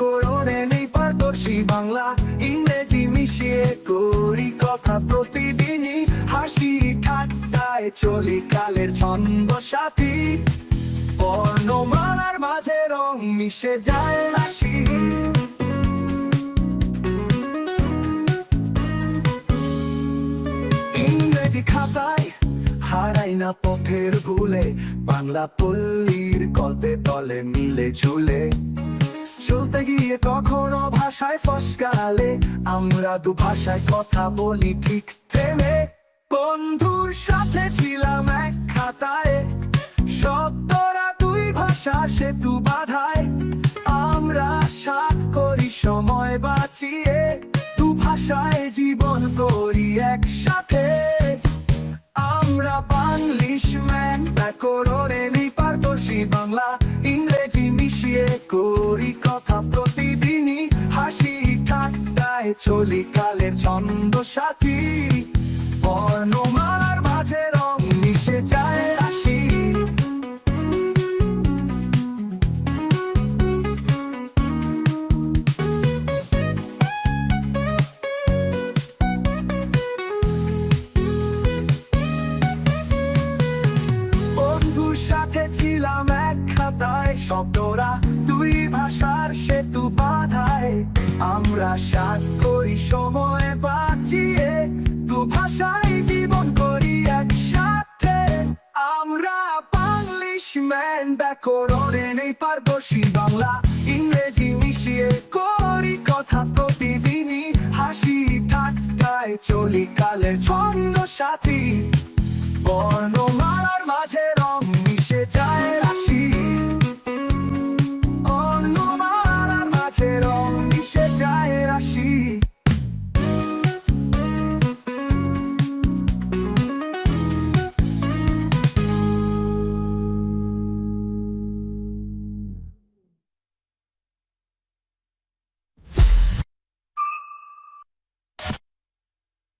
ব্যাকরণে নেই পারদর্শী বাংলা। ইংরেজি মিশিয়ে করি কথা প্রতিদিনই। হাসি ঠাট্টায় চলি কালের ছন্দ সাথী। বর্ণমালার মাঝে রং মিশে যায় রাশি। ইংরেজি খাতায় হারাই না পথের ভুলে। বাংলা পল্লীর গল্পে তলে মিলে ঝুলে। চলতে গিয়ে কখনো ভাষায় ফসকালে। আমরা দু ভাষায় কথা বলি, ঠিক থেমে বন্ধুর সাথে ছিলাম এক খাতায়। শব্দরা দুই ভাষা, সেতু বাধায়। আমরা সাত করি, সময় বাঁচিয়ে। দু ভাষায় জীবন করি একসাথে। আমরা বাংলিশ ম্যান, ব্যাকরণে নেই পারদর্শী বাংলা। করি কথা প্রতিদিনই, হাসি ঠাট্টায় চলি কালের ছন্দ সাথী। বর্ণমালার মাঝে রং মিশে যায় রাশি। বন্ধুর সাথে ছিলাম এক খাতায় শব্দরা আমরা সাত করি সময় বাঁচিয়ে, দু ভাষায় জীবন করি একসাথে। আমরা বাংলিশ ম্যান ব্যাকরণে নেই পারদর্শী বাংলা। ইংরেজি মিশিয়ে করি কথা প্রতিদিনই। হাসি ঠাট্টায় চলি কালের ছন্দ সাথী। যায়